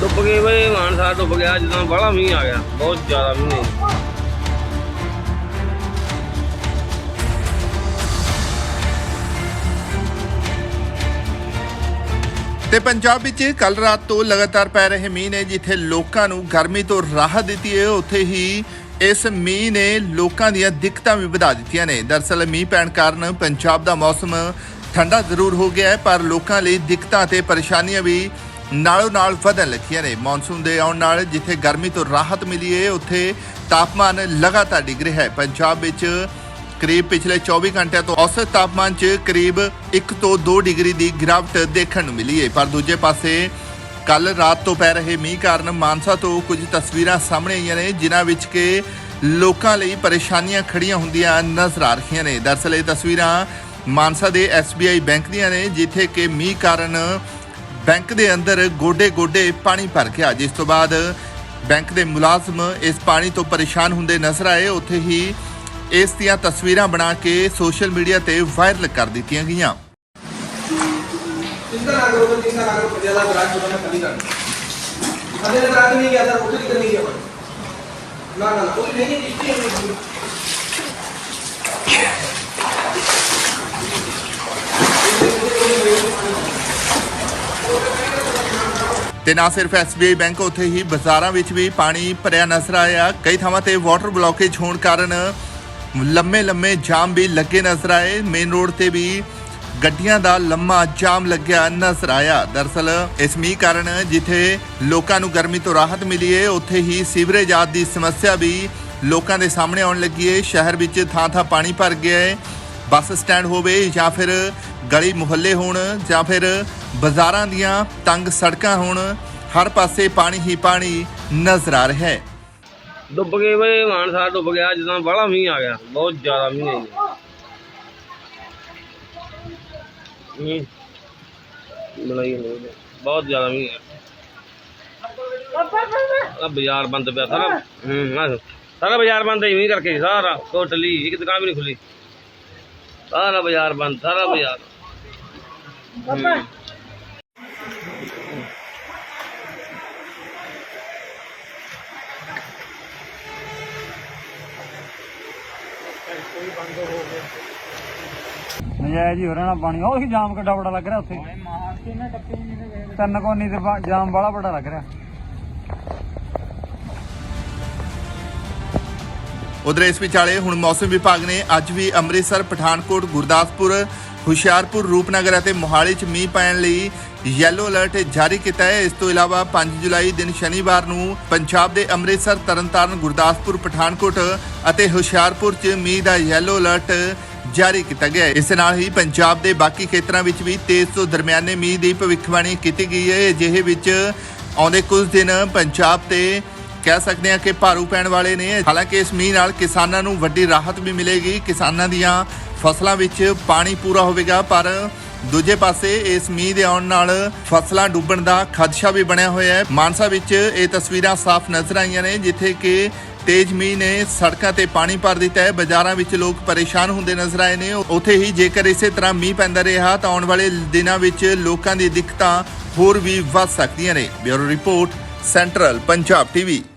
ਡੁੱਬ ਗਏ ਵੇ ਮਾਨਸਾ ਡੁੱਬ ਗਿਆ, ਜਦੋਂ ਬੜਾ ਮੀਂਹ ਆ ਗਿਆ। ਬਹੁਤ ਜ਼ਿਆਦਾ ਮੀਂਹ ਹੈ ਤੇ ਪੰਜਾਬ ਵਿੱਚ ਕੱਲ ਰਾਤ ਤੋਂ ਲਗਾਤਾਰ ਪੈ ਰਹੇ ਮੀਂਹ ਨੇ, ਜਿੱਥੇ ਲੋਕਾਂ ਨੂੰ ਗਰਮੀ ਤੋਂ ਰਾਹਤ ਦਿੱਤੀ ਹੈ, ਉੱਥੇ ਹੀ ਇਸ ਮੀਂਹ ਨੇ ਲੋਕਾਂ ਦੀਆਂ ਦਿੱਕਤਾਂ ਵੀ ਵਧਾ ਦਿੱਤੀਆਂ ਨੇ। ਦਰਅਸਲ ਮੀਂਹ ਪੈਣ ਕਾਰਨ ਪੰਜਾਬ ਦਾ ਮੌਸਮ ਠੰਡਾ ਜ਼ਰੂਰ ਹੋ ਗਿਆ ਹੈ, ਪਰ ਲੋਕਾਂ ਲਈ ਦਿੱਕਤਾਂ ਤੇ ਪਰੇਸ਼ਾਨੀਆਂ ਵੀ ਨਾਲੋਂ ਨਾਲ ਵਧਣ ਲੱਗੀਆਂ ਨੇ। ਮੌਨਸੂਨ ਦੇ ਆਉਣ ਨਾਲ ਜਿੱਥੇ ਗਰਮੀ ਤੋਂ ਰਾਹਤ ਮਿਲੀ ਹੈ ਉੱਥੇ ਤਾਪਮਾਨ ਲਗਾਤਾਰ ਡਿੱਗ ਰਿਹਾ ਹੈ। ਪੰਜਾਬ ਵਿੱਚ ਕਰੀਬ ਪਿਛਲੇ 24 ਘੰਟਿਆਂ ਤੋਂ ਔਸਤ ਤਾਪਮਾਨ 'ਚ ਕਰੀਬ 1 ਤੋਂ 2 ਡਿਗਰੀ ਦੀ ਗਿਰਾਵਟ ਦੇਖਣ ਨੂੰ ਮਿਲੀ ਹੈ ਪਰ ਦੂਜੇ ਪਾਸੇ ਕੱਲ ਰਾਤ ਤੋਂ ਪੈ ਰਹੇ ਮੀਂਹ ਕਾਰਨ ਮਾਨਸਾ ਤੋਂ ਕੁਝ ਤਸਵੀਰਾਂ ਸਾਹਮਣੇ ਆਈਆਂ ਨੇ, ਜਿਨ੍ਹਾਂ ਵਿੱਚ ਕਿ ਲੋਕਾਂ ਲਈ ਪਰੇਸ਼ਾਨੀਆਂ ਖੜੀਆਂ ਹੁੰਦੀਆਂ ਨਜ਼ਰ ਆ ਰਹੀਆਂ ਨੇ। ਦਰਅਸਲ ਇਹ ਤਸਵੀਰਾਂ ਮਾਨਸਾ ਦੇ SBI ਬੈਂਕ ਦੀਆਂ ਨੇ, ਜਿੱਥੇ ਕਿ ਮੀਂਹ ਕਾਰਨ ਬੈਂਕ ਦੇ ਅੰਦਰ ਗੋਡੇ-ਗੋਡੇ ਪਾਣੀ ਭਰ ਗਿਆ। ਜਿਸ ਤੋਂ ਬਾਅਦ ਬੈਂਕ ਦੇ ਮੁਲਾਜ਼ਮ ਇਸ ਪਾਣੀ ਤੋਂ ਪਰੇਸ਼ਾਨ ਹੁੰਦੇ ਨਜ਼ਰ ਆਏ। ਉੱਥੇ ਹੀ ਇਸ ਦੀਆਂ ਤਸਵੀਰਾਂ ਬਣਾ ਕੇ ਸੋਸ਼ਲ ਮੀਡੀਆ ਤੇ ਵਾਇਰਲ ਕਰ ਦਿੱਤੀਆਂ ਗਈਆਂ। चिंता ना करो चिंता ना करो पटियाला ग्राहक जो है कभी कर अगले ग्राहक नहीं गया था उसे दिक्कत नहीं है ना ना ना उसे नहीं किसकी है ਤੇ ਨਾ ਸਿਰਫ SBI ਬੈਂਕ ਉੱਥੇ ਹੀ ਬਾਜ਼ਾਰਾਂ ਵਿੱਚ ਵੀ ਪਾਣੀ ਭਰਿਆ ਨਜ਼ਰ ਆਇਆ ਕਈ ਥਾਵਾਂ ਤੇ ਵਾਟਰ ਬਲੌਕੇਜ ਹੋਣ ਕਾਰਨ ਲੰਮੇ ਲੰਮੇ ਜਾਮ ਵੀ ਲੱਗੇ ਨਜ਼ਰ ਆਏ ਮੇਨ ਰੋਡ ਤੇ ਵੀ ਗੱਡੀਆਂ ਦਾ ਲੰਮਾ ਜਾਮ ਲੱਗਿਆ ਨਜ਼ਰ ਆਇਆ। ਦਰਅਸਲ ਇਸ ਮੀਂਹ ਕਾਰਨ ਜਿੱਥੇ ਲੋਕਾਂ ਨੂੰ ਗਰਮੀ ਤੋਂ ਰਾਹਤ ਮਿਲੀ ਏ, ਉੱਥੇ ਹੀ ਸੀਵਰੇਜ ਆਦਿ ਦੀ ਸਮੱਸਿਆ ਵੀ ਲੋਕਾਂ ਦੇ ਸਾਹਮਣੇ ਆਉਣ ਲੱਗੀ ਏ। ਸ਼ਹਿਰ ਵਿੱਚ ਥਾਂ ਥਾਂ ਪਾਣੀ ਭਰ ਗਿਆ ਹੈ ਬੱਸ ਸਟੈਂਡ ਹੋਵੇ ਜਾਂ ਫਿਰ ਗਲੀ ਮੁਹੱਲੇ ਹੋਣ ਜਾਂ ਫਿਰ ਬਾਜ਼ਾਰਾਂ ਦੀਆਂ ਤੰਗ ਸੜਕਾਂ ਹੋਣ, ਹਰ ਪਾਸੇ ਪਾਣੀ ਹੀ ਪਾਣੀ ਨਜ਼ਰ ਆ ਰਿਹਾ ਹੈ ਡੁੱਬ ਗਏ ਵੇ, ਮਾਨਸਾ ਡੁੱਬ ਗਿਆ, ਜਦੋਂ ਬੜਾ ਮੀਂਹ ਆ ਗਿਆ। ਬਹੁਤ ਜ਼ਿਆਦਾ ਮੀਂਹ ਹੈ ਮੀਂਹ ਬਣਾਈ ਹੋਈ ਹੈ। ਬਹੁਤ ਜ਼ਿਆਦਾ ਮੀਂਹ ਹੈ ਆ ਬਾਜ਼ਾਰ ਬੰਦ ਪਿਆ ਸਾਰਾ। ਹੂੰ। ਆਹ ਸਾਰਾ ਬਾਜ਼ਾਰ ਬੰਦ ਹੈ ਕਰਕੇ ਸਾਰਾ। ਟੋਟਲੀ ਇੱਕ ਦੁਕਾਨ ਵੀ ਨਹੀਂ ਖੁੱਲੀ। ਸਾਰਾ ਬਾਜ਼ਾਰ ਬੰਦ ਸਾਰਾ ਬਾਜ਼ਾਰ। ਹੂੰ। ਨਜਾਇਜ਼ ਹੀ ਹੋ ਰਿਹਾ ਨਾ ਪਾਣੀ। ਉਹ ਹੀ ਜਾਮ ਕਿੱਡਾ ਬੜਾ ਲੱਗ ਰਿਹਾ ਉੱਥੇ। ਤਿੰਨ ਕੋਨੀ ਤੇ ਜਾਮ ਬੜਾ ਬੜਾ ਲੱਗ ਰਿਹਾ। ਉਧਰ ਇਸ ਵਿਚਾਲੇ ਹੁਣ ਮੌਸਮ ਵਿਭਾਗ ਨੇ ਅੱਜ ਵੀ ਅੰਮ੍ਰਿਤਸਰ ਪਠਾਨਕੋਟ ਗੁਰਦਾਸਪੁਰ ਹੁਸ਼ਿਆਰਪੁਰ ਰੂਪਨਗਰ ਅਤੇ ਮੋਹਾਲੀ 'ਚ ਮੀਂਹ ਪੈਣ ਲਈ ਯੈਲੋ ਅਲਰਟ ਜਾਰੀ ਕੀਤਾ ਹੈ। ਇਸ ਤੋਂ ਇਲਾਵਾ 5 ਜੁਲਾਈ ਦਿਨ ਸ਼ਨੀਵਾਰ ਨੂੰ ਪੰਜਾਬ ਦੇ ਅੰਮ੍ਰਿਤਸਰ ਤਰਨਤਾਰਨ ਗੁਰਦਾਸਪੁਰ ਪਠਾਨਕੋਟ ਅਤੇ ਹੁਸ਼ਿਆਰਪੁਰ 'ਚ ਮੀਂਹ ਦਾ ਯੈਲੋ ਅਲਰਟ ਜਾਰੀ ਕੀਤਾ ਗਿਆ ਹੈ। ਇਸ ਨਾਲ ਹੀ ਪੰਜਾਬ ਦੇ ਬਾਕੀ ਖੇਤਰਾਂ ਵਿੱਚ ਵੀ ਤੇਜ਼ ਤੋਂ ਦਰਮਿਆਨੇ ਮੀਂਹ ਦੀ ਭਵਿੱਖਬਾਣੀ ਕੀਤੀ ਗਈ ਹੈ। ਅਜਿਹੇ ਵਿੱਚ ਆਉਂਦੇ ਕੁਝ ਦਿਨ ਪੰਜਾਬ ਤੇ ਕਹਿ ਸਕਦੇ ਹਾਂ ਕਿ ਭਾਰੂ ਪੈਣ ਵਾਲੇ ਨੇ। ਹਾਲਾਂਕਿ ਇਸ ਮੀਂਹ ਨਾਲ ਕਿਸਾਨਾਂ ਨੂੰ ਵੱਡੀ ਰਾਹਤ ਵੀ ਮਿਲੇਗੀ। ਕਿਸਾਨਾਂ ਦੀਆਂ ਫਸਲਾਂ ਵਿੱਚ ਪਾਣੀ ਪੂਰਾ ਹੋਵੇਗਾ, ਪਰ ਦੂਜੇ ਪਾਸੇ ਇਸ ਮੀਂਹ ਦੇ ਆਉਣ ਨਾਲ ਫਸਲਾਂ ਡੁੱਬਣ ਦਾ ਖਦਸ਼ਾ ਵੀ ਬਣਿਆ ਹੋਇਆ ਹੈ। ਮਾਨਸਾ ਵਿੱਚ ਇਹ ਤਸਵੀਰਾਂ ਸਾਫ਼ ਨਜ਼ਰ ਆਈਆਂ ਨੇ, ਜਿੱਥੇ ਕਿ ਤੇਜ਼ ਮੀਂਹ ਨੇ ਸੜਕਾਂ ਤੇ ਪਾਣੀ ਭਰ ਦਿੱਤਾ ਹੈ। ਬਾਜ਼ਾਰਾਂ ਵਿੱਚ ਲੋਕ ਪਰੇਸ਼ਾਨ ਹੁੰਦੇ ਨਜ਼ਰ ਆਏ ਨੇ। ਉੱਥੇ ਹੀ ਜੇਕਰ ਇਸੇ ਤਰ੍ਹਾਂ ਮੀਂਹ ਪੈਂਦਾ ਰਿਹਾ, ਤਾਂ ਆਉਣ ਵਾਲੇ ਦਿਨਾਂ ਵਿੱਚ ਲੋਕਾਂ ਦੀ ਦਿੱਕਤਾਂ ਹੋਰ ਵੀ ਵੱਧ ਸਕਦੀਆਂ ਨੇ। Bureau report, central Punjab TV.